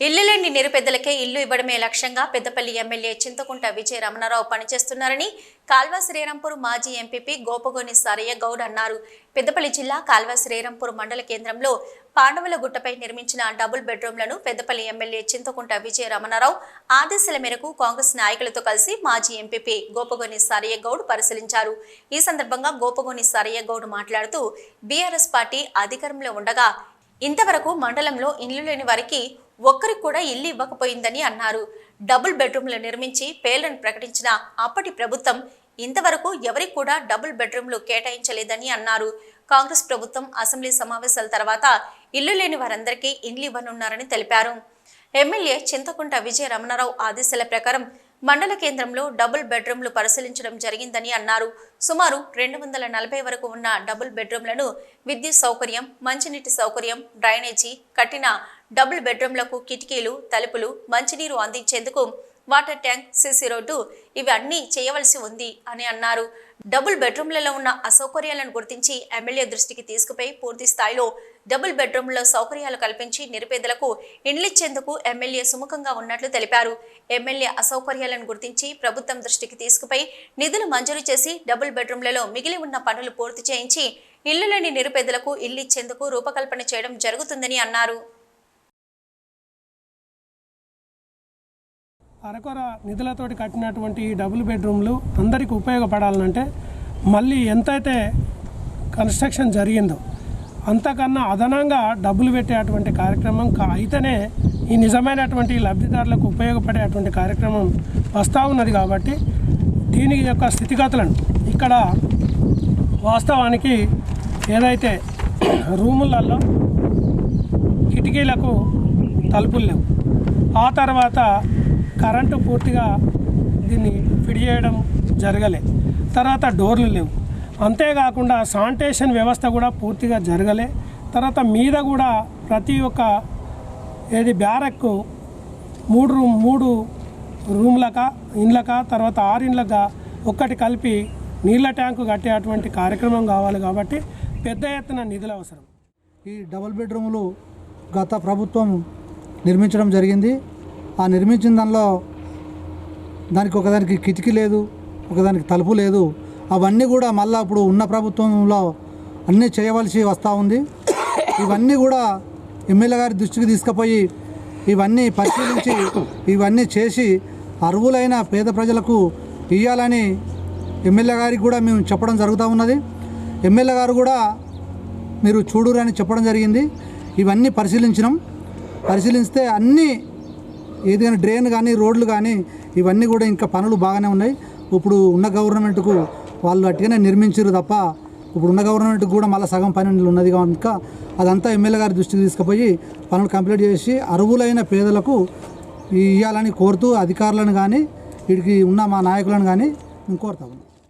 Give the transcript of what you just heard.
ఇల్లు లేని నిరుపేదలకే ఇల్లు ఇవ్వడమే లక్ష్యంగా పెద్దపల్లి ఎమ్మెల్యే చింతకుంట విజయ రమణారావు పనిచేస్తున్నారని కాల్వ శ్రీరాంపూర్ మాజీ ఎంపీపీ గోపగోని సారయ్య గౌడ్ అన్నారు. పెద్దపల్లి జిల్లా కాల్వ శ్రీరాంపూర్ మండల కేంద్రంలో పాండవుల గుట్టపై నిర్మించిన డబుల్ బెడ్రూమ్లను పెద్దపల్లి ఎమ్మెల్యే చింతకుంట విజయ రమణారావు ఆదేశాల మేరకు కాంగ్రెస్ నాయకులతో కలిసి మాజీ ఎంపీపీ గోపగోని సారయ్య గౌడ్ పరిశీలించారు. ఈ సందర్భంగా గోపగోని సారయ్య గౌడ్ మాట్లాడుతూ బీఆర్ఎస్ పార్టీ అధికారంలో ఉండగా ఇంతవరకు మండలంలో ఇల్లు లేని వారికి ఒక్కరికి కూడా ఇల్లు ఇవ్వకపోయిందని అన్నారు. డబుల్ బెడ్రూమ్లు నిర్మించి పేర్లను ప్రకటించిన అప్పటి ప్రభుత్వం ఇంతవరకు ఎవరికి కూడా డబుల్ బెడ్రూమ్లు కేటాయించలేదని అన్నారు. కాంగ్రెస్ ప్రభుత్వం అసెంబ్లీ సమావేశాల తర్వాత ఇల్లు లేని వారందరికీ ఇల్లు ఇవ్వనున్నారని తెలిపారు. ఎమ్మెల్యే చింతకుంట విజయ రమణారావు ఆదేశాల ప్రకారం మండల కేంద్రంలో డబుల్ బెడ్రూమ్లు పరిశీలించడం జరిగిందని అన్నారు. సుమారు రెండు వందల నలభై వరకు ఉన్న డబుల్ బెడ్రూమ్లను విద్యుత్ సౌకర్యం మంచినీటి సౌకర్యం డ్రైనేజీ కట్టిన డబుల్ బెడ్రూమ్లకు కిటికీలు తలుపులు మంచినీరు అందించేందుకు వాటర్ ట్యాంక్ సిసి రోడ్డు ఇవి అన్నీ చేయవలసి ఉంది అని అన్నారు. డబుల్ బెడ్రూమ్లలో ఉన్న అసౌకర్యాలను గుర్తించి ఎమ్మెల్యే దృష్టికి తీసుకుపోయి పూర్తి స్థాయిలో డబుల్ బెడ్రూమ్లో సౌకర్యాలు కల్పించి నిరుపేదలకు ఇండ్లిచ్చేందుకు ఎమ్మెల్యే సుముఖంగా ఉన్నట్లు తెలిపారు. ఎమ్మెల్యే అసౌకర్యాలను గుర్తించి ప్రభుత్వం దృష్టికి తీసుకుపోయి నిధులు మంజూరు చేసి డబుల్ బెడ్రూమ్లలో మిగిలి ఉన్న పనులు పూర్తి చేయించి ఇల్లు లేని నిరుపేదలకు ఇల్లు ఇచ్చేందుకు రూపకల్పన చేయడం జరుగుతుందని అన్నారు. అరకొర నిధులతోటి కట్టినటువంటి ఈ డబుల్ బెడ్రూమ్లు అందరికీ ఉపయోగపడాలంటే మళ్ళీ ఎంతైతే కన్స్ట్రక్షన్ జరిగిందో అంతకన్నా అదనంగా డబ్బులు పెట్టేటువంటి కార్యక్రమం కా- అయితేనే ఈ నిజమైనటువంటి లబ్ధిదారులకు ఉపయోగపడేటువంటి కార్యక్రమం వస్తూ ఉన్నది కాబట్టి దీని యొక్క స్థితిగతులను ఇక్కడ వాస్తవానికి ఏదైతే రూములలో కిటికీలకు తలుపులు లేవు. ఆ తర్వాత కరెంటు పూర్తిగా దీన్ని ఫిడ్ చేయడం జరగలే. తర్వాత డోర్లు లేవు. అంతేకాకుండా శానిటేషన్ వ్యవస్థ కూడా పూర్తిగా జరగలే. తర్వాత మీద కూడా ప్రతి ఒక్క ఏది బ్యారక్ మూడు రూమ్ మూడు రూమ్లక ఇండ్లక తర్వాత ఆరు ఇండ్లక ఒక్కటి కలిపి నీళ్ళ ట్యాంకు కట్టేటువంటి కార్యక్రమం కావాలి కాబట్టి పెద్ద ఎత్తున నిధులు అవసరం. ఈ డబుల్ బెడ్రూములు గత ప్రభుత్వం నిర్మించడం జరిగింది. ఆ నిర్మించిన దానిలో దానికి ఒకదానికి కిటికీ లేదు ఒకదానికి తలుపు లేదు. అవన్నీ కూడా మళ్ళీ ఇప్పుడు ఉన్న ప్రభుత్వంలో అన్నీ చేయవలసి వస్తూ ఉంది. ఇవన్నీ కూడా ఎమ్మెల్యే గారి దృష్టికి తీసుకుపోయి ఇవన్నీ పరిశీలించి ఇవన్నీ చేసి అర్హులైన పేద ప్రజలకు ఇవ్వాలని ఎమ్మెల్యే గారికి కూడా మేము చెప్పడం జరుగుతూ ఉన్నది. ఎమ్మెల్యే గారు కూడా మీరు చూడురని చెప్పడం జరిగింది. ఇవన్నీ పరిశీలించినాం. పరిశీలిస్తే అన్నీ ఏదైనా డ్రైన్ కానీ రోడ్లు కానీ ఇవన్నీ కూడా ఇంకా పనులు బాగానే ఉన్నాయి. ఇప్పుడు ఉన్న గవర్నమెంట్కు వాళ్ళు అట్టుగానే నిర్మించారు తప్ప ఇప్పుడు ఉన్న గవర్నమెంట్కి కూడా మళ్ళీ సగం పని ఉన్నది కనుక అదంతా ఎమ్మెల్యే గారి దృష్టికి తీసుకుపోయి పనులు కంప్లీట్ చేసి అర్హులైన పేదలకు ఇవ్వాలని కోరుతూ అధికారులను కానీ వీడికి ఉన్న మా నాయకులను కానీ మేము కోరుతాము